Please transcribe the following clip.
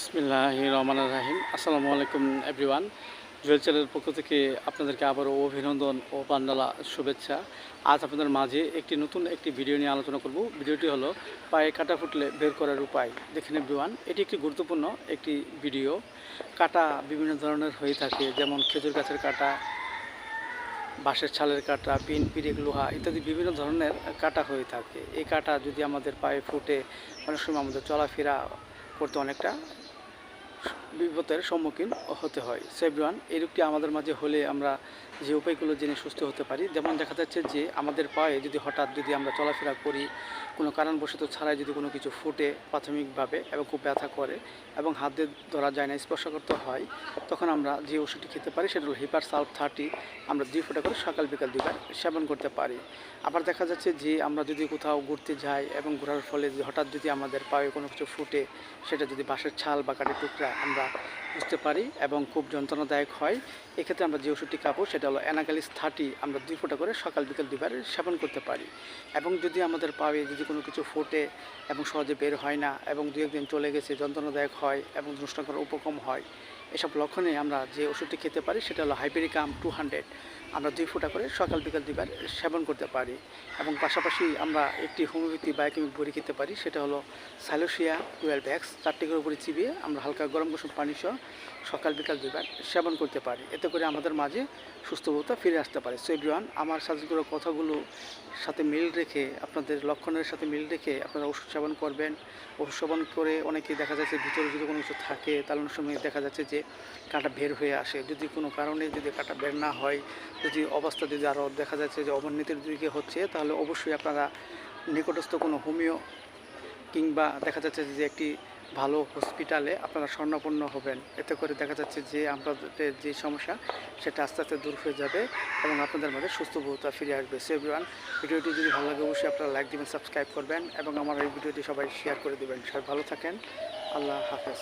বিসমিল্লাহ রহমান রাহিম। আসসালামু আলাইকুম, এভরিওয়ান। জুয়েল চ্যানেলের পক্ষ থেকে আপনাদেরকে আবারও অভিনন্দন ও পান্ডালা শুভেচ্ছা। আজ আপনাদের মাঝে একটি নতুন একটি ভিডিও নিয়ে আলোচনা করব। ভিডিওটি হলো পায়ে কাটা ফুটলে বের করার উপায়। দেখেন এভরিওয়ান, এটি একটি গুরুত্বপূর্ণ একটি ভিডিও। কাটা বিভিন্ন ধরনের হয়ে থাকে, যেমন খেজুর গাছের কাটা, বাঁশের ছালের কাটা, পিন, পিরেক, লোহা ইত্যাদি বিভিন্ন ধরনের কাটা হয়ে থাকে। এই কাটা যদি আমাদের পায়ে ফুটে, অনেক সময় আমাদের চলাফেরা করতে অনেকটা বিপদের সম্মুখীন হতে হয়। সেভরিওয়ান এই রোগটি আমাদের মাঝে হলে আমরা যে উপায়গুলো জেনে সুস্থ হতে পারি, যেমন দেখা যাচ্ছে যে আমাদের পায়ে যদি হঠাৎ যদি আমরা চলাফেরা করি, কোনো কারণবশত ছাড়াই যদি কোনো কিছু ফুটে প্রাথমিকভাবে এবং খুব ব্যথা করে এবং হাত দিয়ে ধরা যায় না স্পর্শ করতে হয়, তখন আমরা যে ওষুধটি খেতে পারি সেটা হলো হিপার সালফ থার্টি আমরা দুই ফোঁটা করে সকাল বিকাল দুইবার সেবন করতে পারি। আবার দেখা যাচ্ছে যে আমরা যদি কোথাও ঘুরতে যাই এবং ঘোরার ফলে হঠাৎ যদি আমাদের পায়ে কোনো কিছু ফুটে, সেটা যদি বাঁশের ছাল বা কাঠের টুকরা আমরা বুঝতে পারি এবং খুব যন্ত্রণাদায়ক হয়। এক্ষেত্রে আমরা যে ওষুধটি খাব সেটা হলো অ্যানাগালিস থার্টি আমরা দুই ফোঁটা করে সকাল বিকাল দুইবার সেবন করতে পারি। এবং যদি আমাদের পায়ে যদি কোনো কিছু ফোটে এবং সহজে বের হয় না এবং দু একদিন চলে গেছে, যন্ত্রণাদায়ক হয় এবং দুষ্টাঙ্কর উপকম হয় এসব লক্ষণে আমরা যে ওষুধটি খেতে পারি, সেটা হলো হাইপেরিকাম টু হান্ড্রেড আমরা দুই ফোঁটা করে সকাল বিকাল দুইবার সেবন করতে পারি এবং পাশাপাশি আমরা একটি হোমিওপ্যাথি বায়োকেমিক বড়ি খেতে পারি, সেটা হলো সাইলোসিয়া টুয়েলভ এক্স চারটি করে উপরে চিবিয়ে আমরা হালকা গরম কুসুম পানি সহ সকাল বিকাল দুইবার সেবন করতে পারি। এতে করে আমাদের মাঝে সুস্থবোধতা ফিরে আসতে পারে। সো এভরিওয়ান আমার সাজেস্ট কথাগুলো সাথে মিল রেখে, আপনাদের লক্ষণের সাথে মিল রেখে আপনারা ওষুধ সেবন করবেন। ওষুধ সেবন করে অনেকেই দেখা যাচ্ছে ভিতরে যদি কোনো কিছু থাকে, তাহলে অনেক সময় দেখা যাচ্ছে যে কাঁটা বের হয়ে আসে। যদি কোনো কারণে যদি কাঁটা বের না হয়, যদি অবস্থা যদি আরও দেখা যাচ্ছে যে অবনতির দিকে হচ্ছে, তাহলে অবশ্যই আপনারা নিকটস্থ কোনো হোমিও কিংবা দেখা যাচ্ছে যে একটি ভালো হসপিটালে আপনারা স্বর্ণাপন্ন হবেন। এতে করে দেখা যাচ্ছে যে আপনাদের যে সমস্যা, সেটা আস্তে আস্তে দূর হয়ে যাবে এবং আপনাদের মাঝে সুস্থবোধতা ফিরে আসবে। সো ভিডিওটি যদি ভালো লাগে, অবশ্যই আপনারা লাইক দিবেন, সাবস্ক্রাইব করবেন এবং আমার এই ভিডিওটি সবাই শেয়ার করে দেবেন। সবাই ভালো থাকেন। আল্লাহ হাফেজ।